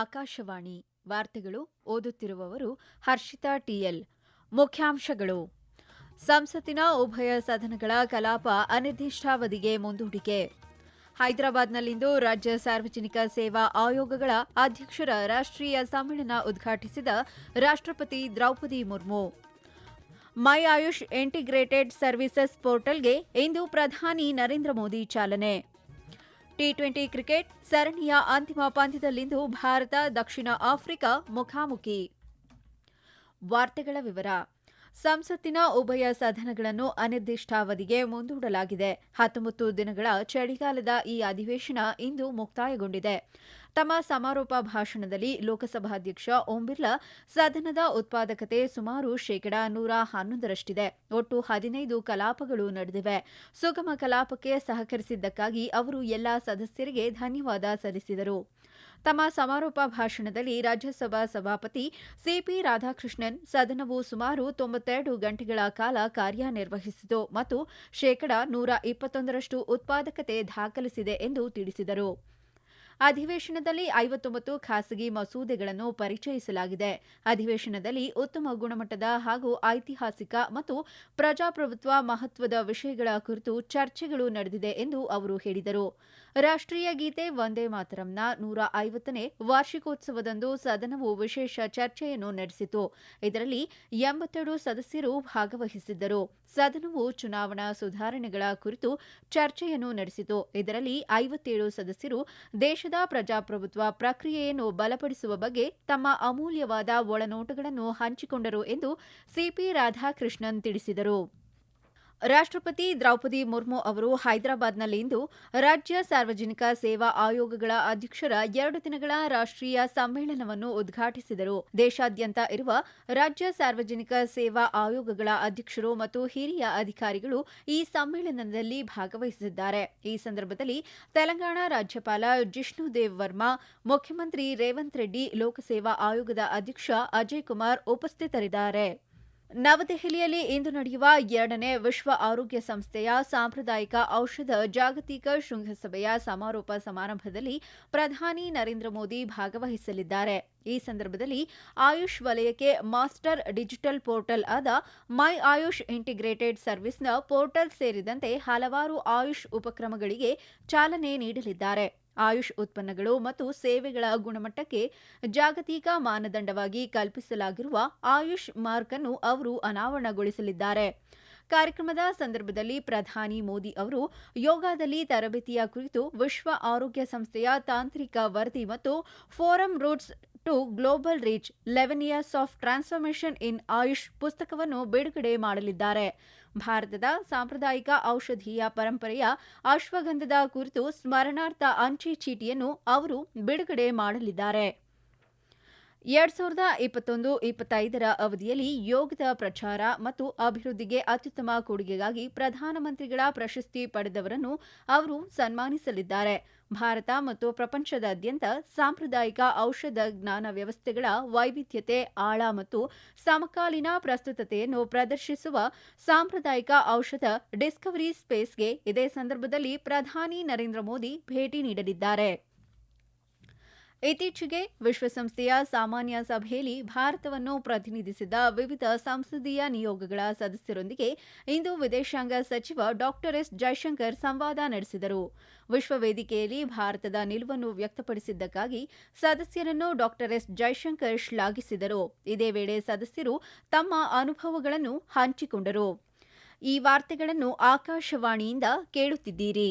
ಆಕಾಶವಾಣಿ ವಾರ್ತೆಗಳು ಓದುತ್ತಿರುವವರು ಹರ್ಷಿತಾ ಟಿಎಲ್. ಮುಖ್ಯಾಂಶಗಳು. ಸಂಸತ್ತಿನ ಉಭಯ ಸದನಗಳ ಕಲಾಪ ಅನಿರ್ದಿಷ್ಟಾವಧಿಗೆ ಮುಂದೂಡಿಕೆ. ಹೈದರಾಬಾದ್ನಲ್ಲಿಂದು ರಾಜ್ಯ ಸಾರ್ವಜನಿಕ ಸೇವಾ ಆಯೋಗಗಳ ಅಧ್ಯಕ್ಷರ ರಾಷ್ಟ್ರೀಯ ಸಮ್ಮೇಳನ ಉದ್ಘಾಟಿಸಿದ ರಾಷ್ಟ್ರಪತಿ Droupadi Murmu. My Ayush integrated services ಪೋರ್ಟಲ್ಗೆ ಇಂದು ಪ್ರಧಾನಿ ನರೇಂದ್ರ ಮೋದಿ ಚಾಲನೆ. ಟಿ ಟ್ವೆಂಟಿ ಕ್ರಿಕೆಟ್ ಸರಣಿಯ ಅಂತಿಮ ಪಂದ್ಯದಲ್ಲಿಂದು ಭಾರತ ದಕ್ಷಿಣ ಆಫ್ರಿಕಾ ಮುಖಾಮುಖಿ. ವಾರ್ತೆಗಳ ವಿವರ. ಸಂಸತ್ತಿನ ಉಭಯ ಸದನಗಳನ್ನು ಅನಿರ್ದಿಷ್ಟಾವಧಿಗೆ ಮುಂದೂಡಲಾಗಿದೆ. ಹತ್ತೊಂಬತ್ತು ದಿನಗಳ ಚಳಿಗಾಲದ ಈ ಅಧಿವೇಶನ ಇಂದು ಮುಕ್ತಾಯಗೊಂಡಿದೆ. ತಮ್ಮ ಸಮಾರೋಪ ಭಾಷಣದಲ್ಲಿ ಲೋಕಸಭಾಧ್ಯಕ್ಷ ಓಂ ಬಿರ್ಲಾ ಸದನದ ಉತ್ಪಾದಕತೆ ಸುಮಾರು ಶೇಕಡಾ ನೂರ ಹನ್ನೊಂದರಷ್ಟಿದೆ. ಒಟ್ಟು ಹದಿನೈದು ಕಲಾಪಗಳು ನಡೆದಿವೆ. ಸುಗಮ ಕಲಾಪಕ್ಕೆ ಸಹಕರಿಸಿದ್ದಕ್ಕಾಗಿ ಅವರು ಎಲ್ಲಾ ಸದಸ್ಯರಿಗೆ ಧನ್ಯವಾದ ಸಲ್ಲಿಸಿದರು. ತಮ್ಮ ಸಮಾರೋಪ ಭಾಷಣದಲ್ಲಿ ರಾಜ್ಯಸಭಾ ಸಭಾಪತಿ ಸಿಪಿ ರಾಧಾಕೃಷ್ಣನ್ ಸದನವು ಸುಮಾರು ತೊಂಬತ್ತೆರಡು ಗಂಟೆಗಳ ಕಾಲ ಕಾರ್ಯನಿರ್ವಹಿಸಿತು ಮತ್ತು ಶೇಕಡಾ ನೂರ ಇಪ್ಪತ್ತೊಂದರಷ್ಟು ಉತ್ಪಾದಕತೆ ದಾಖಲಿಸಿದೆ ಎಂದು ತಿಳಿಸಿದರು. ಅಧಿವೇಶನದಲ್ಲಿ ಐವತ್ತೊಂಬತ್ತು ಖಾಸಗಿ ಮಸೂದೆಗಳನ್ನು ಪರಿಚಯಿಸಲಾಗಿದೆ. ಅಧಿವೇಶನದಲ್ಲಿ ಉತ್ತಮ ಗುಣಮಟ್ಟದ ಹಾಗೂ ಐತಿಹಾಸಿಕ ಮತ್ತು ಪ್ರಜಾಪ್ರಭುತ್ವ ಮಹತ್ವದ ವಿಷಯಗಳ ಕುರಿತು ಚರ್ಚೆಗಳು ನಡೆದಿದೆ ಎಂದು ಅವರು ಹೇಳಿದರು. ರಾಷ್ಟ್ರೀಯ ಗೀತೆ ವಂದೇ ಮಾತರಂನ ನೂರ ಐವತ್ತನೇ ವಾರ್ಷಿಕೋತ್ಸವದಂದು ಸದನವು ವಿಶೇಷ ಚರ್ಚೆಯನ್ನು ನಡೆಸಿತು. ಇದರಲ್ಲಿ ಎಂಬತ್ತೆರಡು ಸದಸ್ಯರು ಭಾಗವಹಿಸಿದ್ದರು. ಸದನವು ಚುನಾವಣಾ ಸುಧಾರಣೆಗಳ ಕುರಿತು ಚರ್ಚೆಯನ್ನು ನಡೆಸಿತು. ಇದರಲ್ಲಿ ಐವತ್ತೇಳು ಸದಸ್ಯರು ದೇಶದ ಪ್ರಜಾಪ್ರಭುತ್ವ ಪ್ರಕ್ರಿಯೆಯನ್ನು ಬಲಪಡಿಸುವ ಬಗ್ಗೆ ತಮ್ಮ ಅಮೂಲ್ಯವಾದ ಒಳನೋಟಗಳನ್ನು ಹಂಚಿಕೊಂಡರು ಎಂದು ಸಿಪಿ ರಾಧಾಕೃಷ್ಣನ್ ತಿಳಿಸಿದರು. ರಾಷ್ಟ್ರಪತಿ ದ್ರೌಪದಿ ಮುರ್ಮು ಅವರು ಹೈದರಾಬಾದ್ನಲ್ಲಿಂದು ರಾಜ್ಯ ಸಾರ್ವಜನಿಕ ಸೇವಾ ಆಯೋಗಗಳ ಅಧ್ಯಕ್ಷರ ಎರಡು ದಿನಗಳ ರಾಷ್ಟ್ರೀಯ ಸಮ್ಮೇಳನವನ್ನು ಉದ್ಘಾಟಿಸಿದರು. ದೇಶಾದ್ಯಂತ ಇರುವ ರಾಜ್ಯ ಸಾರ್ವಜನಿಕ ಸೇವಾ ಆಯೋಗಗಳ ಅಧ್ಯಕ್ಷರು ಮತ್ತು ಹಿರಿಯ ಅಧಿಕಾರಿಗಳು ಈ ಸಮ್ಮೇಳನದಲ್ಲಿ ಭಾಗವಹಿಸಿದ್ದಾರೆ. ಈ ಸಂದರ್ಭದಲ್ಲಿ ತೆಲಂಗಾಣ ರಾಜ್ಯಪಾಲ ಜಿಷ್ಣುದೇವ್ ವರ್ಮಾ, ಮುಖ್ಯಮಂತ್ರಿ ರೇವಂತ್ ರೆಡ್ಡಿ, ಲೋಕಸೇವಾ ಆಯೋಗದ ಅಧ್ಯಕ್ಷ ಅಜಯ್ ಕುಮಾರ್ ಉಪಸ್ಥಿತರಿದ್ದಾರೆ. ನವದೆಹಲಿಯಲ್ಲಿ ಇಂದು ನಡೆಯುವ ಎರಡನೇ ವಿಶ್ವ ಆರೋಗ್ಯ ಸಂಸ್ಥೆಯ ಸಾಂಪ್ರದಾಯಿಕ ಔಷಧ ಜಾಗತಿಕ ಶೃಂಗಸಭೆಯ ಸಮಾರೋಪ ಸಮಾರಂಭದಲ್ಲಿ ಪ್ರಧಾನಿ ನರೇಂದ್ರ ಮೋದಿ ಭಾಗವಹಿಸಲಿದ್ದಾರೆ. ಈ ಸಂದರ್ಭದಲ್ಲಿ ಆಯುಷ್ ವಲಯಕ್ಕೆ ಮಾಸ್ಟರ್ ಡಿಜಿಟಲ್ ಪೋರ್ಟಲ್ ಆದ ಮೈ ಆಯುಷ್ ಇಂಟಿಗ್ರೇಟೆಡ್ ಸರ್ವಿಸ್ನ ಪೋರ್ಟಲ್ ಸೇರಿದಂತೆ ಹಲವಾರು ಆಯುಷ್ ಉಪಕ್ರಮಗಳಿಗೆ ಚಾಲನೆ ನೀಡಲಿದ್ದಾರೆ. ಆಯುಷ್ ಉತ್ಪನ್ನಗಳು ಮತ್ತು ಸೇವೆಗಳ ಗುಣಮಟ್ಟಕ್ಕೆ ಜಾಗತಿಕ ಮಾನದಂಡವಾಗಿ ಕಲ್ಪಿಸಲಾಗಿರುವ ಆಯುಷ್ ಮಾರ್ಕ್ ಅನ್ನು ಅವರು ಅನಾವರಣಗೊಳಿಸಲಿದ್ದಾರೆ. ಕಾರ್ಯಕ್ರಮದ ಸಂದರ್ಭದಲ್ಲಿ ಪ್ರಧಾನಿ ಮೋದಿ ಅವರು ಯೋಗಾದಲ್ಲಿ ತರಬೇತಿಯ ಕುರಿತು ವಿಶ್ವ ಆರೋಗ್ಯ ಸಂಸ್ಥೆಯ ತಾಂತ್ರಿಕ ವರದಿ ಮತ್ತು from roots to global reach eleven years of transformation in Ayush ಪುಸ್ತಕವನ್ನು ಬಿಡುಗಡೆ ಮಾಡಲಿದ್ದಾರೆ. ಭಾರತದ ಸಾಂಪ್ರದಾಯಿಕ ಔಷಧೀಯ ಪರಂಪರೆಯ ಅಶ್ವಗಂಧದ ಕುರಿತು ಸ್ಮರಣಾರ್ಥ ಅಂಚೆ ಚೀಟಿಯನ್ನು ಅವರು ಬಿಡುಗಡೆ ಮಾಡಲಿದ್ದಾರೆ. ಎರಡ್ ಸಾವಿರದ ಇಪ್ಪತ್ತೊಂದು ಇಪ್ಪತ್ತೈದರ ಅವಧಿಯಲ್ಲಿ ಯೋಗದ ಪ್ರಚಾರ ಮತ್ತು ಅಭಿವೃದ್ಧಿಗೆ ಅತ್ಯುತ್ತಮ ಕೊಡುಗೆಗಾಗಿ ಪ್ರಧಾನಮಂತ್ರಿಗಳ ಪ್ರಶಸ್ತಿ ಪಡೆದವರನ್ನು ಅವರು ಸನ್ಮಾನಿಸಲಿದ್ದಾರೆ. ಭಾರತ ಮತ್ತು ಪ್ರಪಂಚದಾದ್ಯಂತ ಸಾಂಪ್ರದಾಯಿಕ ಔಷಧ ಜ್ಞಾನ ವ್ಯವಸ್ಥೆಗಳ ವೈವಿಧ್ಯತೆ, ಆಳ ಮತ್ತು ಸಮಕಾಲೀನ ಪ್ರಸ್ತುತತೆಯನ್ನು ಪ್ರದರ್ಶಿಸುವ ಸಾಂಪ್ರದಾಯಿಕ ಔಷಧ ಡಿಸ್ಕವರಿ ಸ್ಪೇಸ್ಗೆ ಇದೇ ಸಂದರ್ಭದಲ್ಲಿ ಪ್ರಧಾನಿ ನರೇಂದ್ರ ಮೋದಿ ಭೇಟಿ ನೀಡಲಿದ್ದಾರೆ. ಇತ್ತೀಚೆಗೆ ವಿಶ್ವಸಂಸ್ಥೆಯ ಸಾಮಾನ್ಯ ಸಭೆಯಲ್ಲಿ ಭಾರತವನ್ನು ಪ್ರತಿನಿಧಿಸಿದ ವಿವಿಧ ಸಂಸದೀಯ ನಿಯೋಗಗಳ ಸದಸ್ಯರೊಂದಿಗೆ ಇಂದು ವಿದೇಶಾಂಗ ಸಚಿವ ಡಾಕ್ಟರ್ ಎಸ್ ಜೈಶಂಕರ್ ಸಂವಾದ ನಡೆಸಿದರು. ವಿಶ್ವ ವೇದಿಕೆಯಲ್ಲಿ ಭಾರತದ ನಿಲುವನ್ನು ವ್ಯಕ್ತಪಡಿಸಿದ್ದಕ್ಕಾಗಿ ಸದಸ್ಯರನ್ನು ಡಾಕ್ಟರ್ ಎಸ್ ಜೈಶಂಕರ್ ಶ್ಲಾಘಿಸಿದರು. ಇದೇ ವೇಳೆ ಸದಸ್ಯರು ತಮ್ಮ ಅನುಭವಗಳನ್ನು ಹಂಚಿಕೊಂಡರು. ಈ ವಾರ್ತೆಗಳನ್ನು ಆಕಾಶವಾಣಿಯಿಂದ ಕೇಳುತ್ತಿದ್ದೀರಿ.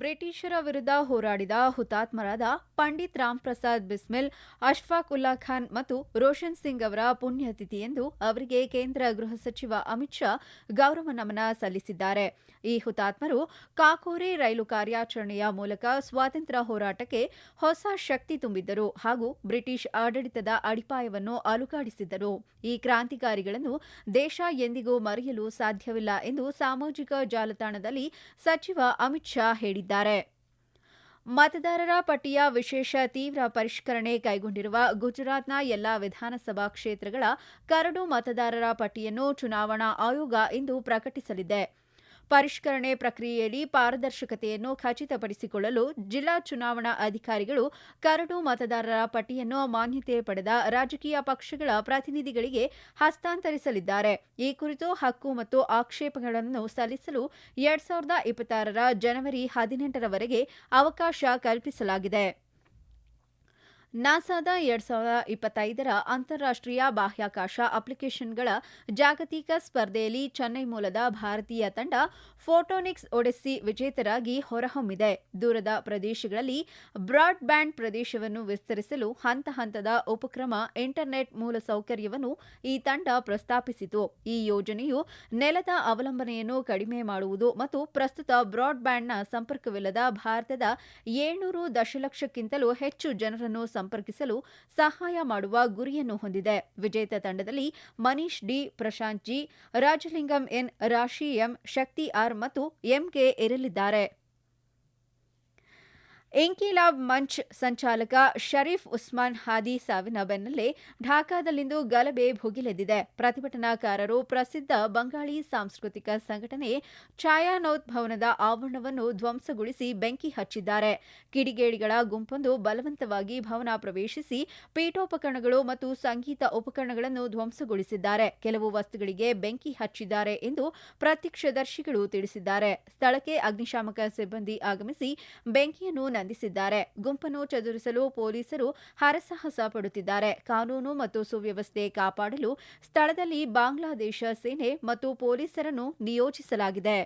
ಬ್ರಿಟಿಷರ ವಿರುದ್ಧ ಹೋರಾಡಿದ ಹುತಾತ್ಮರಾದ ಪಂಡಿತ್ ರಾಮ್ ಪ್ರಸಾದ್ ಬಿಸ್ಮಿಲ್, ಅಶ್ಫಾಕ್ ಉಲ್ಲಾ ಖಾನ್ ಮತ್ತು ರೋಷನ್ ಸಿಂಗ್ ಅವರ ಪುಣ್ಯತಿಥಿ ಎಂದು ಅವರಿಗೆ ಕೇಂದ್ರ ಗೃಹ ಸಚಿವ ಅಮಿತ್ ಶಾ ಗೌರವ ನಮನ ಸಲ್ಲಿಸಿದ್ದಾರೆ. ಈ ಹುತಾತ್ಮರು ಕಾಕೋರಿ ರೈಲು ಕಾರ್ಯಾಚರಣೆಯ ಮೂಲಕ ಸ್ವಾತಂತ್ರ್ಯ ಹೋರಾಟಕ್ಕೆ ಹೊಸ ಶಕ್ತಿ ತುಂಬಿದ್ದರು ಹಾಗೂ ಬ್ರಿಟಿಷ್ ಆಡಳಿತದ ಅಡಿಪಾಯವನ್ನು ಅಲುಗಾಡಿಸಿದ್ದರು. ಈ ಕ್ರಾಂತಿಕಾರಿಗಳನ್ನು ದೇಶ ಎಂದಿಗೂ ಮರೆಯಲು ಸಾಧ್ಯವಿಲ್ಲ ಎಂದು ಸಾಮಾಜಿಕ ಜಾಲತಾಣದಲ್ಲಿ ಸಚಿವ ಅಮಿತ್ ಶಾ ಹೇಳಿದ್ದಾರೆ. ಮತದಾರರ ಪಟ್ಟಿಯ ವಿಶೇಷ ತೀವ್ರ ಪರಿಷ್ಕರಣೆ ಕೈಗೊಂಡಿರುವ ಗುಜರಾತ್ನ ಎಲ್ಲಾ ವಿಧಾನಸಭಾ ಕ್ಷೇತ್ರಗಳ ಕರಡು ಮತದಾರರ ಪಟ್ಟಿಯನ್ನು ಚುನಾವಣಾ ಆಯೋಗ ಇಂದು ಪ್ರಕಟಿಸಲಿದೆ. ಪರಿಷ್ಕರಣೆ ಪ್ರಕ್ರಿಯೆಯಲ್ಲಿ ಪಾರದರ್ಶಕತೆಯನ್ನು ಖಚಿತಪಡಿಸಿಕೊಳ್ಳಲು ಜಿಲ್ಲಾ ಚುನಾವಣಾ ಅಧಿಕಾರಿಗಳು ಕರಡು ಮತದಾರರ ಪಟ್ಟಿಯನ್ನು ಮಾನ್ಯತೆ ಪಡೆದ ರಾಜಕೀಯ ಪಕ್ಷಗಳ ಪ್ರತಿನಿಧಿಗಳಿಗೆ ಹಸ್ತಾಂತರಿಸಲಿದ್ದಾರೆ. ಈ ಕುರಿತು ಹಕ್ಕು ಮತ್ತು ಆಕ್ಷೇಪಗಳನ್ನು ಸಲ್ಲಿಸಲು ಎರಡ್ ಸಾವಿರದ ಇಪ್ಪತ್ತಾರರ ಜನವರಿ ಹದಿನೆಂಟರವರೆಗೆ ಅವಕಾಶ ಕಲ್ಪಿಸಲಾಗಿದೆ. ನಾಸಾದ ಎರಡ್ ಸಾವಿರದ ಇಪ್ಪತ್ತೈದರ ಅಂತಾರಾಷ್ಟ್ರೀಯ ಬಾಹ್ಯಾಕಾಶ ಅಪ್ಲಿಕೇಶನ್ಗಳ ಜಾಗತಿಕ ಸ್ಪರ್ಧೆಯಲ್ಲಿ ಚೆನ್ನೈ ಮೂಲದ ಭಾರತೀಯ ತಂಡ ಫೋಟೋನಿಕ್ಸ್ ಒಡೆಸ್ಸಿ ವಿಜೇತರಾಗಿ ಹೊರಹೊಮ್ಮಿದೆ. ದೂರದ ಪ್ರದೇಶಗಳಲ್ಲಿ ಬ್ರಾಡ್ ಬ್ಯಾಂಡ್ ಪ್ರದೇಶವನ್ನು ವಿಸ್ತರಿಸಲು ಹಂತ ಹಂತದ ಉಪಕ್ರಮ, ಇಂಟರ್ನೆಟ್ ಮೂಲಸೌಕರ್ಯವನ್ನು ಈ ತಂಡ ಪ್ರಸ್ತಾಪಿಸಿತು. ಈ ಯೋಜನೆಯು ನೆಲದ ಅವಲಂಬನೆಯನ್ನು ಕಡಿಮೆ ಮಾಡುವುದು ಮತ್ತು ಪ್ರಸ್ತುತ ಬ್ರಾಡ್ ಬ್ಯಾಂಡ್ನ ಸಂಪರ್ಕವಿಲ್ಲದ ಭಾರತದ ಏಳ್ನೂರು ದಶಲಕ್ಷಕ್ಕಿಂತಲೂ ಹೆಚ್ಚು ಜನರನ್ನು ಸಂಪರ್ಕಿಸಲು ಸಹಾಯ ಮಾಡುವ ಗುರಿಯನ್ನು ಹೊಂದಿದೆ. ವಿಜೇತ ತಂಡದಲ್ಲಿ Manish D, Prashant G, Rajalingam N, Rashi M, Shakti R ಮತ್ತು ಎಂಕೆ ಇರಲಿದ್ದಾರೆ. ಇಂಕಿಲಾಬ್ ಮಂಚ್ ಸಂಚಾಲಕ ಶರೀಫ್ ಉಸ್ಮಾನ್ ಹಾದಿ ಸಾವಿನ ಬೆನ್ನಲ್ಲೇ ಢಾಕಾದಲ್ಲಿಂದು ಗಲಭೆ ಭುಗಿಲೆದ್ದಿದೆ. ಪ್ರತಿಭಟನಾಕಾರರು ಪ್ರಸಿದ್ಧ ಬಂಗಾಳಿ ಸಾಂಸ್ಕೃತಿಕ ಸಂಘಟನೆ ಛಾಯಾನೌತ್ ಭವನದ ಆವರಣವನ್ನು ಧ್ವಂಸಗೊಳಿಸಿ ಬೆಂಕಿ ಹಚ್ಚಿದ್ದಾರೆ. ಕಿಡಿಗೇಡಿಗಳ ಗುಂಪೊಂದು ಬಲವಂತವಾಗಿ ಭವನ ಪ್ರವೇಶಿಸಿ ಪೀಠೋಪಕರಣಗಳು ಮತ್ತು ಸಂಗೀತ ಉಪಕರಣಗಳನ್ನು ಧ್ವಂಸಗೊಳಿಸಿದ್ದಾರೆ. ಕೆಲವು ವಸ್ತುಗಳಿಗೆ ಬೆಂಕಿ ಹಚ್ಚಿದ್ದಾರೆ ಎಂದು ಪ್ರತ್ಯಕ್ಷದರ್ಶಿಗಳು ತಿಳಿಸಿದ್ದಾರೆ. ಸ್ಥಳಕ್ಕೆ ಅಗ್ನಿಶಾಮಕ ಸಿಬ್ಬಂದಿ ಆಗಮಿಸಿ ಬೆಂಕಿಯನ್ನು ನಂದಿಸಿದ್ದಾರೆ ಗುಂಪನ್ನು ಚದುರಿಸಲು ಪೊಲೀಸರು ಹರಸಾಹಸ ಪಡುತ್ತಿದ್ದಾರೆ. ಕಾನೂನು ಮತ್ತು ಸುವ್ಯವಸ್ಥೆ ಕಾಪಾಡಲು ಸ್ಥಳದಲ್ಲಿ ಬಾಂಗ್ಲಾದೇಶ ಸೇನೆ ಮತ್ತು ಪೊಲೀಸರನ್ನು ನಿಯೋಜಿಸಲಾಗಿದೆ.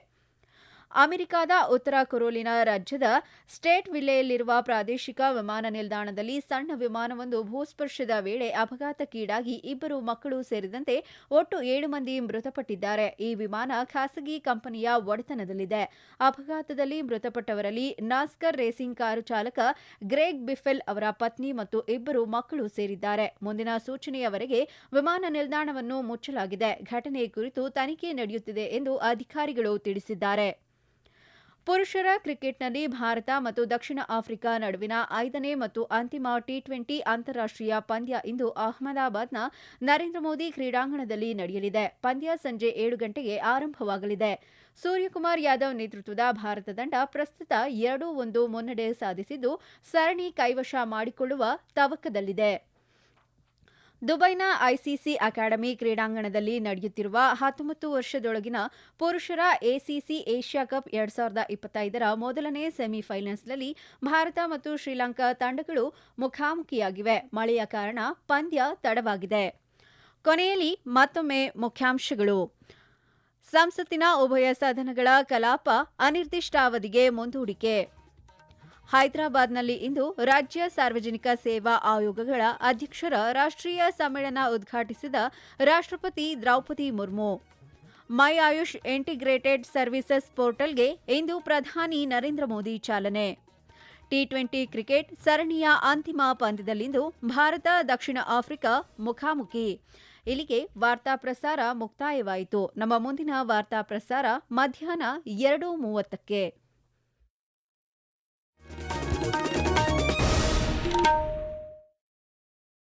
ಅಮೆರಿಕದ ಉತ್ತರ ಕೊರೋಲಿನಾ ರಾಜ್ಯದ ಸ್ಟೇಟ್ ವಿಲ್ಲೆಯಲ್ಲಿರುವ ಪ್ರಾದೇಶಿಕ ವಿಮಾನ ನಿಲ್ದಾಣದಲ್ಲಿ ಸಣ್ಣ ವಿಮಾನವೊಂದು ಭೂಸ್ಪರ್ಶದ ವೇಳೆ ಅಪಘಾತಕ್ಕೀಡಾಗಿ ಇಬ್ಬರು ಮಕ್ಕಳು ಸೇರಿದಂತೆ ಒಟ್ಟು ಏಳು ಮಂದಿ ಮೃತಪಟ್ಟಿದ್ದಾರೆ. ಈ ವಿಮಾನ ಖಾಸಗಿ ಕಂಪನಿಯ ಒಡೆತನದಲ್ಲಿದೆ. ಅಪಘಾತದಲ್ಲಿ ಮೃತಪಟ್ಟವರಲ್ಲಿ ನಾಸ್ಕರ್ ರೇಸಿಂಗ್ ಕಾರು ಚಾಲಕ ಗ್ರೇಗ್ ಬಿಫೆಲ್ ಅವರ ಪತ್ನಿ ಮತ್ತು ಇಬ್ಬರು ಮಕ್ಕಳು ಸೇರಿದ್ದಾರೆ. ಮುಂದಿನ ಸೂಚನೆಯವರೆಗೆ ವಿಮಾನ ನಿಲ್ದಾಣವನ್ನು ಮುಚ್ಚಲಾಗಿದೆ. ಘಟನೆ ಕುರಿತು ತನಿಖೆ ನಡೆಯುತ್ತಿದೆ ಎಂದು ಅಧಿಕಾರಿಗಳು ತಿಳಿಸಿದ್ದಾರೆ. ಪುರುಷರ ಕ್ರಿಕೆಟ್ನಲ್ಲಿ ಭಾರತ ಮತ್ತು ದಕ್ಷಿಣ ಆಫ್ರಿಕಾ ನಡುವಿನ ಐದನೇ ಮತ್ತು ಅಂತಿಮ ಟಿ ಟ್ವೆಂಟಿ ಅಂತಾರಾಷ್ಟ್ರೀಯ ಪಂದ್ಯ ಇಂದು ಅಹಮದಾಬಾದ್ನ ನರೇಂದ್ರ ಮೋದಿ ಕ್ರೀಡಾಂಗಣದಲ್ಲಿ ನಡೆಯಲಿದೆ. ಪಂದ್ಯ ಸಂಜೆ ಏಳು ಗಂಟೆಗೆ ಆರಂಭವಾಗಲಿದೆ. ಸೂರ್ಯಕುಮಾರ್ ಯಾದವ್ ನೇತೃತ್ವದ ಭಾರತ ತಂಡ ಪ್ರಸ್ತುತ ಎರಡು ಒಂದು ಮುನ್ನಡೆ ಸಾಧಿಸಿದ್ದು, ಸರಣಿ ಕೈವಶ ಮಾಡಿಕೊಳ್ಳುವ ತವಕದಲ್ಲಿದೆ. ದುಬೈನ ಐಸಿಸಿ ಅಕಾಡೆಮಿ ಕ್ರೀಡಾಂಗಣದಲ್ಲಿ ನಡೆಯುತ್ತಿರುವ ಹತ್ತೊಂಬತ್ತು ವರ್ಷದೊಳಗಿನ ಪುರುಷರ ಎಸಿಸಿ ಏಷ್ಯಾ ಕಪ್ ಎರಡ್ ಸಾವಿರದ ಇಪ್ಪತ್ತೈದರ ಮೊದಲನೇ ಸೆಮಿಫೈನಲ್ಸ್ನಲ್ಲಿ ಭಾರತ ಮತ್ತು ಶ್ರೀಲಂಕಾ ತಂಡಗಳು ಮುಖಾಮುಖಿಯಾಗಿವೆ. ಮಳೆಯ ಕಾರಣ ಪಂದ್ಯ ತಡವಾಗಿದೆ. ಕೊನೆಯಲ್ಲಿ ಮತ್ತೊಮ್ಮೆ ಮುಖ್ಯಾಂಶಗಳು. ಸಂಸತ್ತಿನ ಉಭಯ ಸದನಗಳ ಕಲಾಪ ಅನಿರ್ದಿಷ್ಟಾವಧಿಗೆ ಮುಂದೂಡಿಕೆ. ಹೈದರಾಬಾದ್ನಲ್ಲಿ ಇಂದು ರಾಜ್ಯ ಸಾರ್ವಜನಿಕ ಸೇವಾ ಆಯೋಗಗಳ ಅಧ್ಯಕ್ಷರ ರಾಷ್ಟ್ರೀಯ ಸಮ್ಮೇಳನ ಉದ್ಘಾಟಿಸಿದ ರಾಷ್ಟ್ರಪತಿ Droupadi Murmu. My Ayush integrated services ಪೋರ್ಟಲ್ಗೆ ಇಂದು ಪ್ರಧಾನಿ ನರೇಂದ್ರ ಮೋದಿ ಚಾಲನೆ. ಟಿ ಟ್ವೆಂಟಿ ಕ್ರಿಕೆಟ್ ಸರಣಿಯ ಅಂತಿಮ ಪಂದ್ಯದಲ್ಲಿಂದು ಭಾರತ ದಕ್ಷಿಣ ಆಫ್ರಿಕಾ ಮುಖಾಮುಖಿ. ಇಲ್ಲಿಗೆ ವಾರ್ತಾ ಪ್ರಸಾರ ಮುಕ್ತಾಯವಾಯಿತು. ನಮ್ಮ ಮುಂದಿನ ವಾರ್ತಾ ಪ್ರಸಾರ ಮಧ್ಯಾಹ್ನ ಎರಡು ಮೂವತ್ತಕ್ಕೆ.